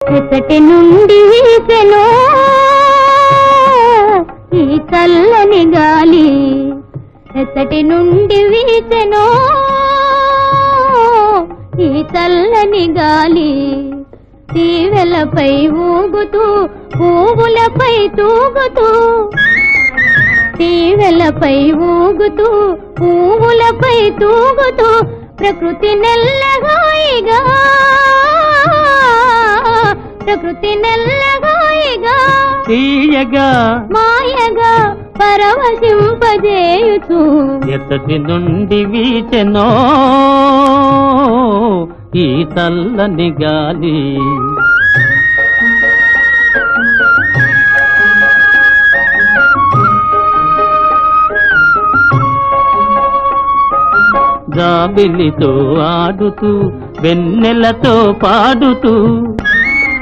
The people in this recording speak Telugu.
ఎసటి నుండి వీసెను ఈ చల్లని గాలి ఎసటి నుండి వీసెను. ఈ చల్లని గాలి తీవెలపై ఊగుతూ పువ్వులపై తూగుతూ. తీవెలపై ఊగుతూ పువ్వులపై తూగుతూ ప్రకృతి నెల్లగాయిగా ప్రకృతి నెల్లగాయిగా తీయగా మాయగా పరవశింపజేయుచు. ఎత్తటి నుండి వీచెనో ఈ చల్లని గాలి. జాబిలితో ఆడుతూ వెన్నెలతో పాడుతూ